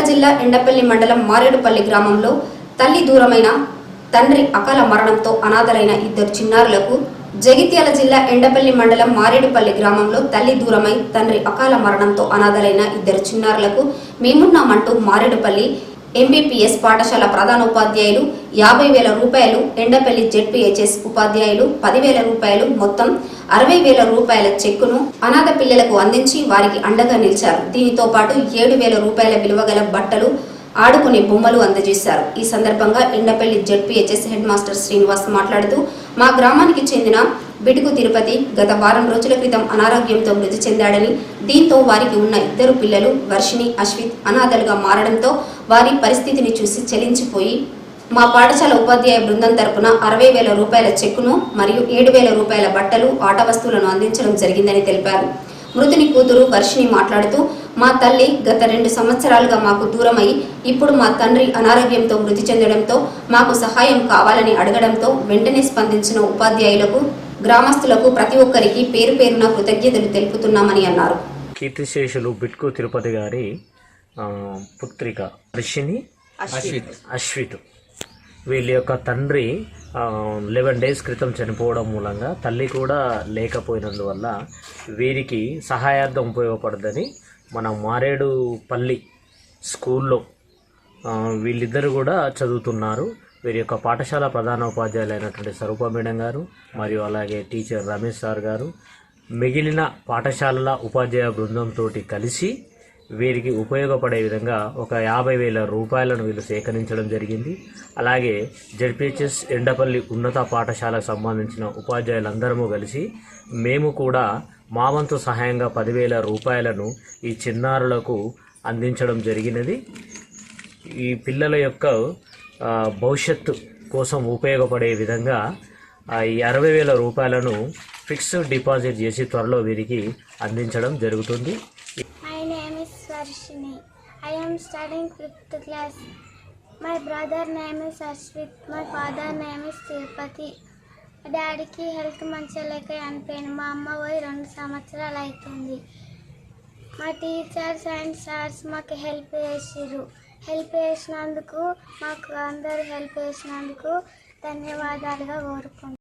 జిల్లా ఎండపల్లి మండలం మారేడుపల్లి గ్రామంలో తల్లి దూరమైన తండ్రి అకాల మరణంతో అనాథలైన ఇద్దరు చిన్నారులకు జగిత్యాల జిల్లా ఎండపల్లి మండలం మారేడుపల్లి గ్రామంలో తల్లి దూరమై తండ్రి అకాల మరణంతో అనాథలైన ఇద్దరు చిన్నారులకు మేమున్నామంటూ మారేడుపల్లి ఎంబీపీఎస్ పాఠశాల ప్రధానోపాధ్యాయులు యాభై వేల రూపాయలు ఎండపల్లి జెడ్పీహెచ్ఎస్ ఉపాధ్యాయులు పదివేల రూపాయలు మొత్తం అరవై వేల రూపాయల చెక్కును అనాథ పిల్లలకు అందించి వారికి అండగా నిలిచారు. దీనితో పాటు ఏడు వేల రూపాయల విలువగల బట్టలు ఆడుకునే బొమ్మలు అందజేశారు. ఈ సందర్భంగా Endapalli Z P H S head master Srinivas మాట్లాడుతూ మా గ్రామానికి చెందిన బిడుగు తిరుపతి గత వారం రోజుల క్రితం అనారోగ్యంతో మృతి చెందాడని దీంతో వారికి ఉన్న ఇద్దరు పిల్లలు వర్షిణి అశ్విత్ అనాథలుగా మారడంతో వారి పరిస్థితిని చూసి చలించిపోయి మా పాఠశాల ఉపాధ్యాయ బృందం తరపున అరవై వేల రూపాయల చెక్కును మరియు ఏడు వేల రూపాయల బట్టలు ఆట వస్తువులను అందించడం జరిగిందని తెలిపారు. మృతుని కూతురు వర్షిని మాట్లాడుతూ మా తల్లి గత రెండు సంవత్సరాలుగా మాకు దూరమై ఇప్పుడు మా తండ్రి అనారోగ్యంతో మృతి చెందడంతో మాకు సహాయం కావాలని అడగడంతో వెంటనే స్పందించిన ఉపాధ్యాయులకు గ్రామస్తులకు ప్రతి ఒక్కరికి పేరు పేరున కృతజ్ఞతలు తెలుపుతున్నామని అన్నారు. కీర్తిశేషులు బిట్కు తిరుపతి గారి పుత్రిక. రిషిని అశ్విత్. వీళ్ళ యొక్క తండ్రి లెవెన్ డేస్ క్రితం చనిపోవడం మూలంగా తల్లి కూడా లేకపోయినందువల్ల వీరికి సహాయార్థం ఉపయోగపడదని మన మారేడుపల్లి స్కూల్లో వీళ్ళిద్దరు కూడా చదువుతున్నారు. వీరి యొక్క పాఠశాల ప్రధాన ఉపాధ్యాయులైనటువంటి స్వరూప మేడం గారు మరియు అలాగే టీచర్ రమేష్ సార్ గారు మిగిలిన పాఠశాలల ఉపాధ్యాయ బృందంతో కలిసి వీరికి ఉపయోగపడే విధంగా ఒక యాభై వేల రూపాయలను వీళ్ళు సేకరించడం జరిగింది. అలాగే జడ్పిహెచ్ఎస్ ఎండపల్లి ఉన్నత పాఠశాలకు సంబంధించిన ఉపాధ్యాయులందరము కలిసి మేము కూడా మా వంతు సహాయంగా పదివేల రూపాయలను ఈ చిన్నారులకు అందించడం జరిగినది. ఈ పిల్లల యొక్క భవిష్యత్తు కోసం ఉపయోగపడే విధంగా ఈ అరవై వేల రూపాయలను ఫిక్స్డ్ డిపాజిట్ చేసి త్వరలో వీరికి అందించడం జరుగుతుంది. My name is Varshini. I am studying fifth class. My brother name is Ashwit. My father name is Tirupati. మా డాడీకి హెల్త్ మంచిగా లేక అనిపోయింది మా అమ్మ పోయి రెండు సంవత్సరాలు అవుతుంది మా టీచర్స్ అండ్ సార్స్ మాకు హెల్ప్ చేసిర్రు హెల్ప్ చేసినందుకు మాకు అందరు హెల్ప్ చేసినందుకు ధన్యవాదాలుగా కోరుకుంటున్నాను